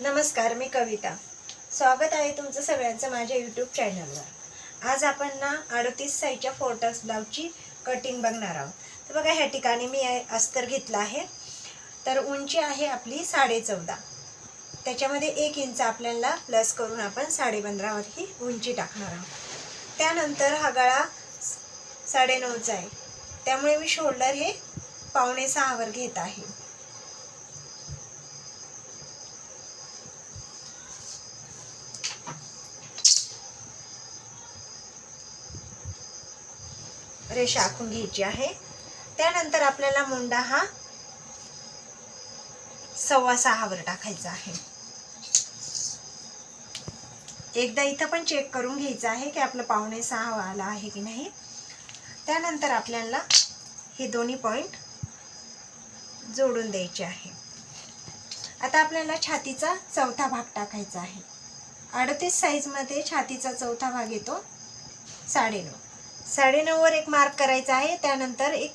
नमस्कार मी कविता. स्वागत आहे तुमचं सगळ्यांचं माझ्या यूट्यूब चॅनलवर आज आपण ना अडतीस साईजच्या फोर्टस ब्लाऊजची कटिंग बघणार आहोत. तर बघा ह्या ठिकाणी मी अस्तर घेतलं आहे. तर उंची आहे आपली साडे चौदा त्याच्यामध्ये एक इंच आपल्याला प्लस करून आपण साडे पंधरावरती उंची टाकणार आहोत. त्यानंतर हा गळा साडे नऊचा आहे. त्यामुळे मी शोल्डर हे पावणे सहावर घेत आहे. रेषा आखून घ्यायची आहे. त्यानंतर आपल्याला मुंडा हा सव्वा सहावर टाकायचा आहे. एकदा इथं पण चेक करून घ्यायचं आहे की आपलं पावणे सहा आला आहे की नाही. त्यानंतर आपल्याला हे दोन्ही पॉईंट जोडून द्यायचे आहे. आता आपल्याला छातीचा चौथा भाग टाकायचा आहे. अडतीस साईजमध्ये छातीचा चौथा भाग येतो साडेनऊ. साडेनऊवर एक मार्क करायचा आहे. त्यानंतर एक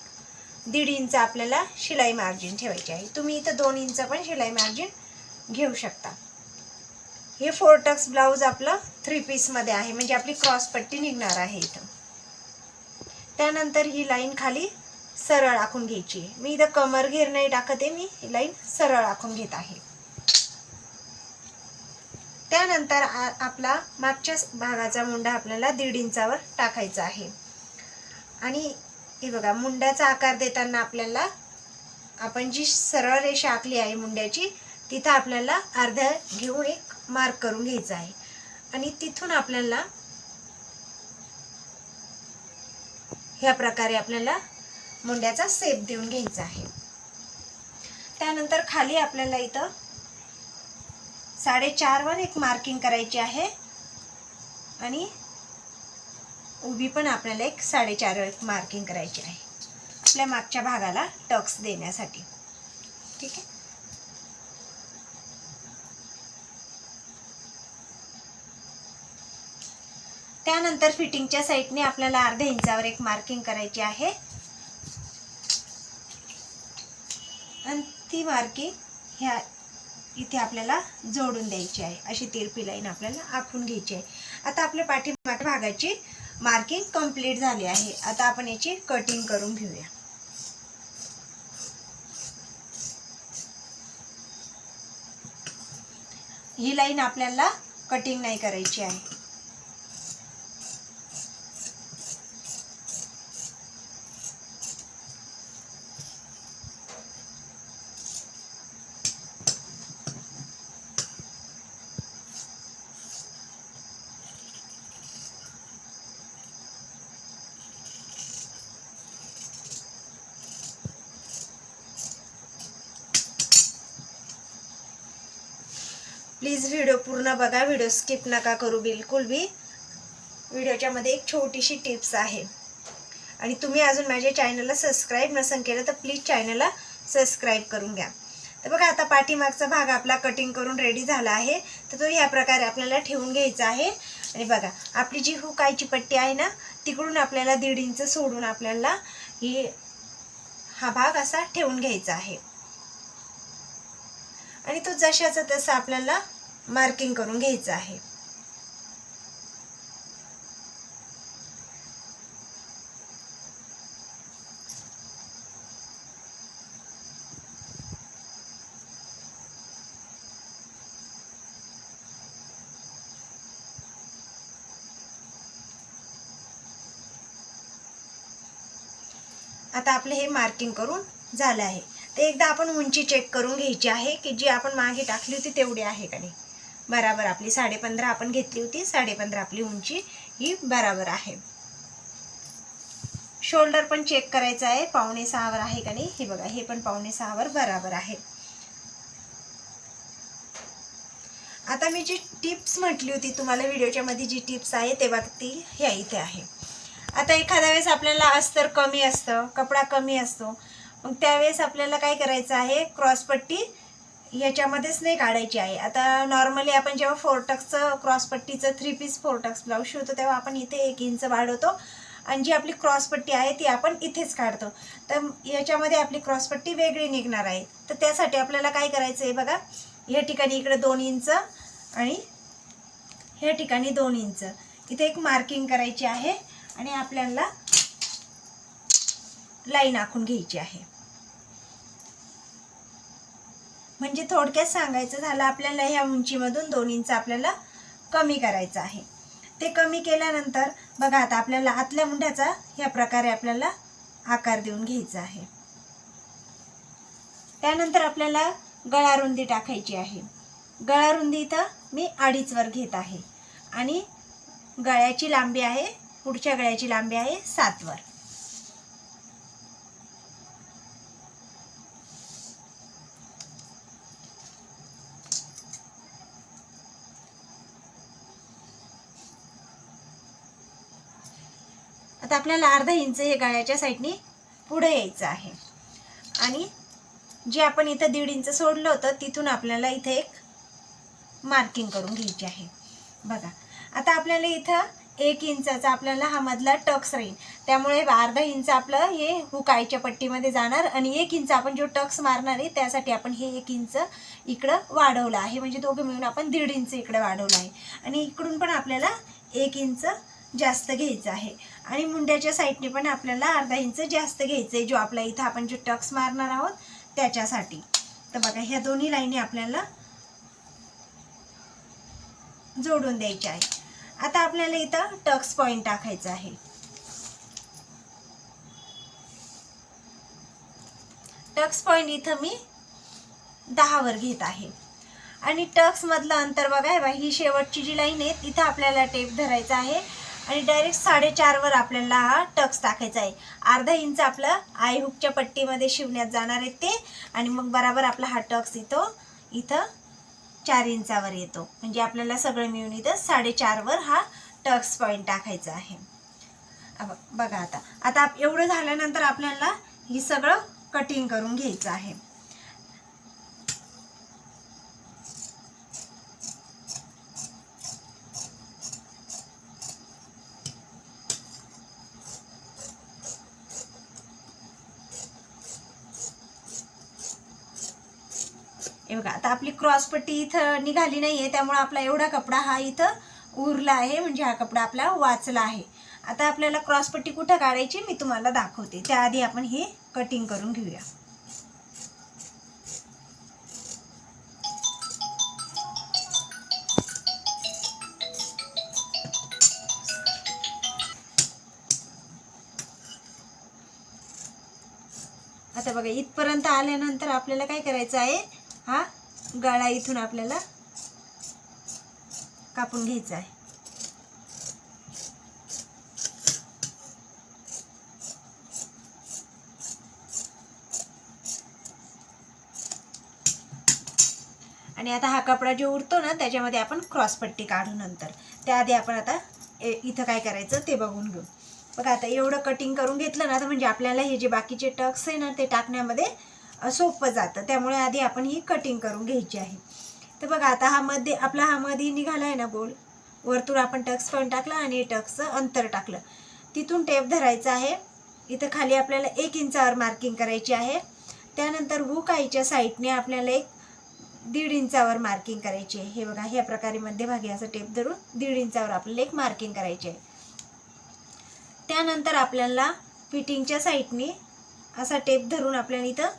दीड इंच आपल्याला शिलाई मार्जिन ठेवायची आहे. तुम्ही इथं दोन इंच पण शिलाई मार्जिन घेऊ शकता. हे फोर टक्स ब्लाऊज आपलं थ्री पीसमध्ये आहे. म्हणजे आपली क्रॉस पट्टी निघणार आहे इथं. त्यानंतर ही लाईन खाली सरळ आखून घ्यायची आहे. मी इथं कमर घेर नाही टाकत आहे मी ही लाईन सरळ आखून घेत आहे. त्यानंतर आ- आपला मागच्या भागाचा मुंडा आपल्याला दीड इंचावर टाकायचा आहे. आणि हे बघा मुंड्याचा आकार देताना आपल्याला आपण जी सरळ रेषा आखली आहे मुंड्याची तिथं आपल्याला अर्ध्या घेऊन एक मार्क करून घ्यायचा आहे. आणि तिथून आपल्याला ह्या प्रकारे आपल्याला मुंड्याचा सेप देऊन घ्यायचा आहे. त्यानंतर खाली आपल्याला इथं साडेचारवर एक मार्किंग करायची आहे. आणि उभी पण आपल्याला एक साडेचार मार्किंग करायची आहे. आपल्या मागच्या भागाला टक्स देण्यासाठी. ठीक आहे? त्यानंतर फिटिंगच्या साईडने आपल्याला अर्ध्या इंचावर एक मार्किंग करायची आहे. आणि ती मार्किंग ह्या इथे आपल्याला जोडून द्यायची आहे. अशी तिरपी लाईन आपल्याला आखून घ्यायची आहे. आता आपल्या पाठीमागच्या भागाची मार्किंग कंप्लीट झाले आहे. आता आपण याची कटिंग करून घेऊया. ही लाईन आपल्याला कटिंग नाही करायची आहे. प्लीज व्हिडिओ पूर्ण बघा. व्हिडिओ स्किप नका करू बिलकुल बी. व्हिडिओच्यामध्ये एक छोटीशी टिप्स आहे. आणि तुम्ही अजून माझ्या चॅनलला सबस्क्राईब नसन केलं तर प्लीज चॅनलला सबस्क्राईब करून घ्या. तर बघा आता पाठीमागचा भाग आपला कटिंग करून रेडी झाला आहे. तर तो ह्या प्रकारे आपल्याला ठेवून घ्यायचा आहे. आणि बघा आपली जी हुकायची पट्टी आहे ना तिकडून आपल्याला दीड इंच सोडून आपल्याला ही हा भाग असा ठेवून घ्यायचा आहे. आणि तो जशाचा तसा आपल्याला मार्किंग करून घ्यायचं आहे. आता आपलं हे मार्किंग करून झालं आहे. ते एकदा आपण उंची चेक करून घ्यायची आहे की जी आपण मागे टाकली होती तेवढी आहे का नाही. बराबर आपली साडेपंधरा आपण घेतली होती साडेपंधरा आपली उंची ही बराबर आहे. शोल्डर पण चेक करायचं आहे पावणे सहावर आहे का नाही? हे बघा हे पण पावणे सहावर बराबर आहे. आता मी जी टिप्स म्हटली होती तुम्हाला व्हिडिओच्या मध्ये जी टिप्स आहे ते ती ह्या इथे आहे. आता एखाद्या वेळेस आपल्याला अस्तर कमी असतं कपडा कमी असतो मग त्यावेळेस आपल्याला काय करायचं आहे क्रॉसपट्टी याच्यामध्येच नाही काढायची आहे. आता नॉर्मली आपण जेव्हा फोरटक्सचं क्रॉसपट्टीचं three piece four tucks blouse शिवतो तेव्हा आपण इथे एक इंच वाढवतो. आणि जी आपली क्रॉसपट्टी आहे ती आपण इथेच काढतो. तर याच्यामध्ये आपली क्रॉसपट्टी वेगळी निघणार आहे. तर त्यासाठी आपल्याला काय करायचं आहे बघा? या ठिकाणी इकडे दोन इंच आणि ह्या ठिकाणी दोन इंच. इथे एक मार्किंग करायची आहे आणि आपल्याला लाईन आखून घ्यायची आहे. म्हणजे थोडक्यात सांगायचं झालं आपल्याला ह्या उंचीमधून दोन इंच आपल्याला कमी करायचं आहे. ते कमी केल्यानंतर बघा आता आपल्याला आतल्या मुंड्याचा ह्या प्रकारे आपल्याला आकार देऊन घ्यायचा आहे. त्यानंतर आपल्याला गळारुंदी टाकायची आहे. गळारुंदी इथं मी अडीच वर घेत आहे. आणि गळ्याची लांबी आहे पुढच्या गळ्याची लांबी आहे सात वर. आता आपल्याला अर्धा इंच हे गळ्याच्या साईडनी पुढं यायचं आहे. आणि जे आपण इथं दीड इंच सोडलं होतं तिथून आपल्याला इथं एक मार्किंग करून घ्यायची आहे. बघा आता आपल्याला इथं एक इंचाचा आपल्याला हा मधला टक्स राहील. त्यामुळे अर्धा इंच आपलं हे हुकायच्या पट्टीमध्ये जाणार आणि एक इंच आपण जो टक्स मारणार आहे त्यासाठी आपण हे एक इंच इकडं वाढवलं आहे. म्हणजे दोघं मिळून आपण दीड इंच इकडं वाढवलं आहे. आणि इकडून पण आपल्याला एक इंच जास्त घ्यायचं आहे. आणि मुंड्याच्या साईडने पण आपल्याला अर्धा इंच जास्त घ्यायचं आहे जो आपला इथं आपण जो टक्स मारणार आहोत त्याच्यासाठी. तर बघा ह्या दोन्ही लाईनी आपल्याला जोडून द्यायच्या आहे. आता आपल्याला इथं टक्स पॉईंट टाकायचा आहे. टक्स पॉईंट इथं मी दहावर घेत आहे. आणि टक्समधलं अंतर बघा हे बघा, ही शेवटची जी लाईन आहे तिथं आपल्याला टेप धरायचा आहे. आणि डायरेक्ट साडेचारवर आपल्याला हा टक्स टाकायचा आहे. अर्धा इंच आपलं आय हुकच्या पट्टीमध्ये शिवण्यात जाणार आहे ते. आणि मग बराबर आपला हा टक्स येतो इथं चार इंचावर येतो. म्हणजे आपल्याला सगळं मिळून इथं साडेचारवर हा टक्स पॉईंट टाकायचा आहे. बघ- बघा आता. आता आप- एवढं झाल्यानंतर आपल्याला ही सगळं कटिंग करून घ्यायचं आहे हे बघा आता आपली क्रॉसपट्टी इथं निघाली नाही आहे त्यामुळं आपला एवढा कपडा हा इथं उरला आहे म्हणजे हा कपडा आपला वाचला आहे. आता आपल्याला क्रॉसपट्टी कुठं काढायची मी तुम्हाला दाखवते. त्याआधी आपण हे कटिंग करून घेऊया. आता बघा इथपर्यंत आल्यानंतर आपल्याला काय करायचं आहे? हा? गळा इथून आपल्याला कापून घ्यायचा आहे. आणि आता हा कपडा जो उरतो ना त्याच्यामध्ये आपण क्रॉसपट्टी काढू नंतर. त्याआधी आपण आता ए- इथं काय करायचं ते बघून घेऊ. बघा आता एवढं कटिंग करून घेतलं ना तर म्हणजे आपल्याला हे जे बाकीचे टक्स आहे ना ते टाकण्यामध्ये सोपं जातं. त्यामुळे आधी आपण ही कटिंग करून घ्यायची आहे. तर बघा आता हा मध्ये आपला हा मध्ये निघाला आहे ना गोल. वरतून आपण टक्स पण टाकला आणि टक्सचं अंतर टाकलं. तिथून टेप धरायचा आहे. इथं खाली आपल्याला एक इंचावर मार्किंग करायची आहे. त्यानंतर हुक आईच्या साईडने आपल्याला एक दीड इंचावर मार्किंग करायची आहे. हे बघा ह्या प्रकारे मध्यभागी असं टेप धरून दीड इंचावर आपल्याला एक मार्किंग करायची आहे. त्यानंतर आपल्याला फिटिंगच्या साईडने असा टेप धरून आपल्याला इथं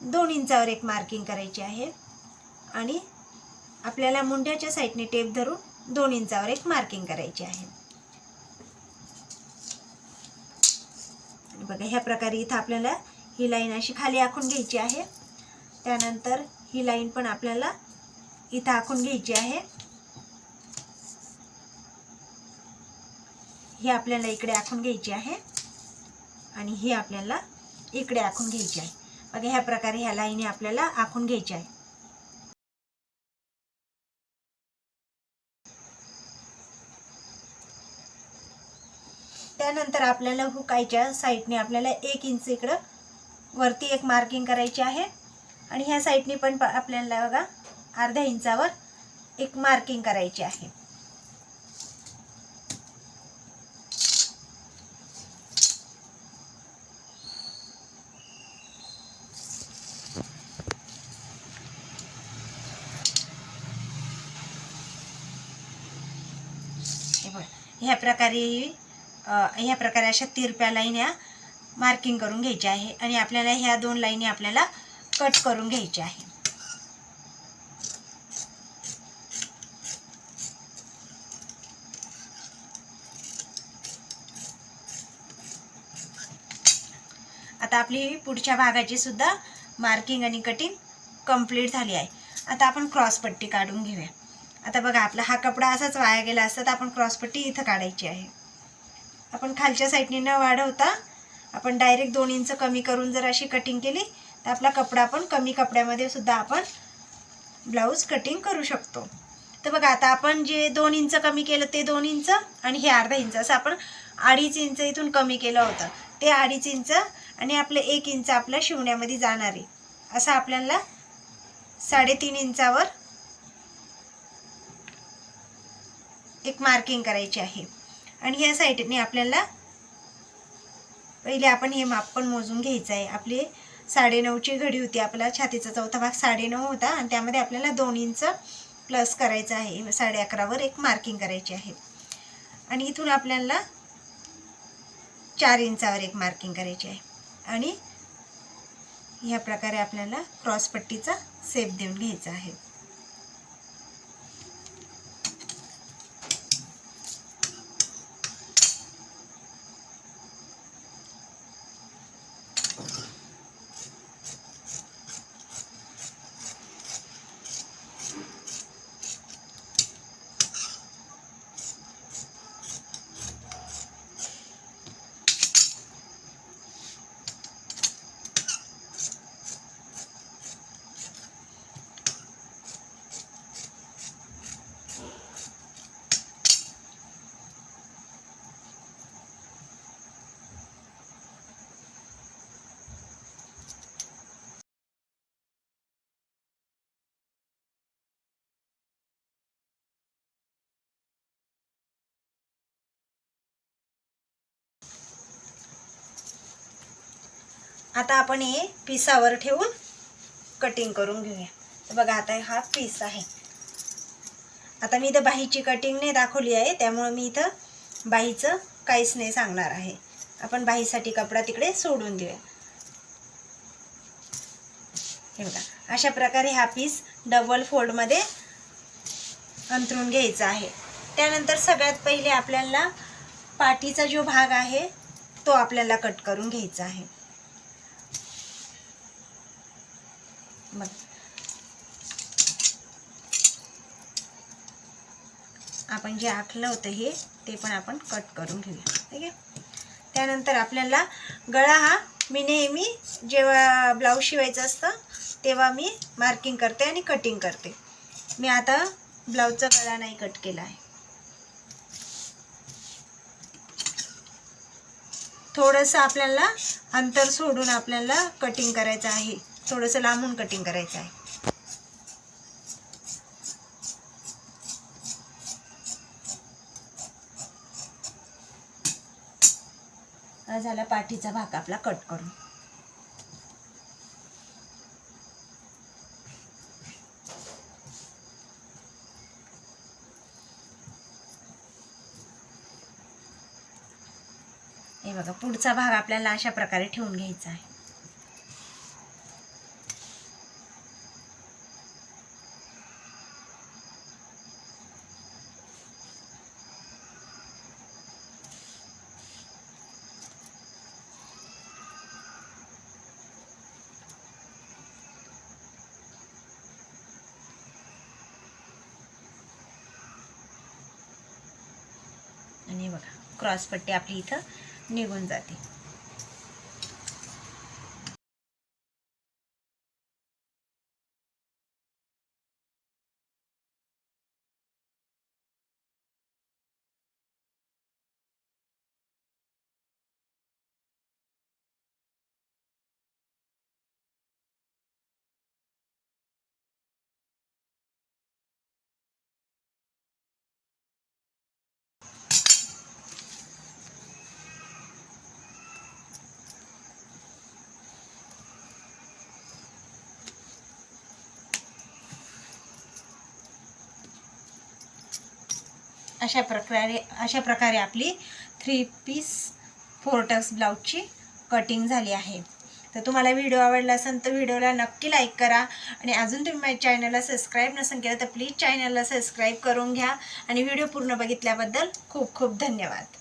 दोन इंचावर एक मार्किंग करायची आहे. आणि आपल्याला मुंड्याच्या साईडने टेप धरून दोन इंचावर एक मार्किंग करायची आहे. बघा ह्या प्रकारे इथं आपल्याला ही लाईन अशी खाली आखून घ्यायची आहे. त्यानंतर ही लाईन पण आपल्याला इथं आखून घ्यायची आहे. ही आपल्याला इकडे आखून घ्यायची आहे. आणि ही आपल्याला इकडे आखून घ्यायची आहे. बघा ह्या प्रकारे ह्या लाईनी आपल्याला आखून घ्यायच्या आहे. त्यानंतर आपल्याला हुकायच्या साईडने आपल्याला एक इंच इकडं वरती एक मार्किंग करायची आहे. आणि ह्या साईडने पण आपल्याला बघा अर्ध्या इंचावर एक मार्किंग करायची आहे. ह्या प्रकारे ह्या प्रकारे अशा तिरप्या लाईन ह्या मार्किंग करून घ्यायच्या आहे. आणि आपल्याला ह्या दोन लाईनी आपल्याला कट करून घ्यायच्या आहे. आता आपली पुढच्या भागाची सुद्धा मार्किंग आणि कटिंग कंप्लीट झाली आहे. आता आपण क्रॉसपट्टी काढून घेऊया. आता बघा आपला हा कपडा असाच वाया गेला असता तर आपण क्रॉसपट्टी इथं काढायची आहे. आपण खालच्या साईडने न वाढवता आपण डायरेक्ट दोन इंच कमी करून जर अशी कटिंग केली तर आपला कपडा पण कमी कपड्यामध्ये सुद्धा आपण ब्लाऊज कटिंग करू शकतो. तर बघा आता आपण जे दोन इंच कमी केलं ते दोन इंच आणि हे अर्धा इंच असं आपण अडीच इंच इथून कमी केलं होतं. ते अडीच इंच आणि आपलं एक इंच आपल्या शिवण्यामध्ये जाणार आहे. असं आपल्याला साडेतीन इंचावर एक मार्किंग करायची आहे. आणि ह्या साईडने आपल्याला पहिले आपण हे माप पण मोजून घ्यायचं आहे. आपली साडेनऊची घडी होती. आपला छातीचा चौथा भाग साडेनऊ होता आणि त्यामध्ये आपल्याला दोन इंच प्लस करायचं आहे. साडे अकरावर एक मार्किंग करायची आहे. आणि इथून आपल्याला चार इंचावर एक मार्किंग करायची आहे. आणि ह्या प्रकारे आपल्याला क्रॉसपट्टीचा सेप देऊन घ्यायचा आहे. आता आपण हे पिसावर ठेवून कटिंग करून घेऊया. तर बघा आता हा पीस आहे. आता मी इथं बाहीची कटिंग नाही दाखवली आहे त्यामुळं मी इथं बाहीचं काहीच नाही सांगणार आहे. आपण बाहीसाठी कपडा तिकडे सोडून देऊया. हे बघा अशा प्रकारे हा पीस डबल फोल्डमध्ये अंतरून घ्यायचा आहे. त्यानंतर सगळ्यात पहिले आपल्याला पाठीचा जो भाग आहे तो आपल्याला कट करून घ्यायचा आहे. मग आपण जे आखलं होतं हे ते पण आपण कट करून घेऊया. ठीक आहे? त्यानंतर आपल्याला गळा हा मी नेहमी जेव्हा ब्लाऊज शिवायचं असतं तेव्हा मी मार्किंग करते आणि कटिंग करते. मी आता ब्लाऊजचा गळा नाही कट केला आहे. थोडंसं आपल्याला अंतर सोडून आपल्याला कटिंग करायचं आहे. थोडंसं लांबून कटिंग करायचं आहे. हा झाला पाठीचा भाग आपला कट करून. हे बघा पुढचा भाग आपल्याला अशा प्रकारे ठेवून घ्यायचा आहे आणि क्रॉस क्रॉसपट्टी आपली इथं निघून जाते. अशा प्रकारे अशा प्रकारे आपली थ्री पीस फोर टक्स ब्लाऊजची कटिंग झाली आहे. तर तुम्हाला व्हिडिओ आवडला असेल तर व्हिडिओला नक्की लाईक करा आणि अजून तुम्ही माझ्या चॅनलला सबस्क्राईब नसेल केलं तर प्लीज चॅनलला सबस्क्राईब करून घ्या. आणि व्हिडिओ पूर्ण बघितल्याबद्दल खूप खूप धन्यवाद.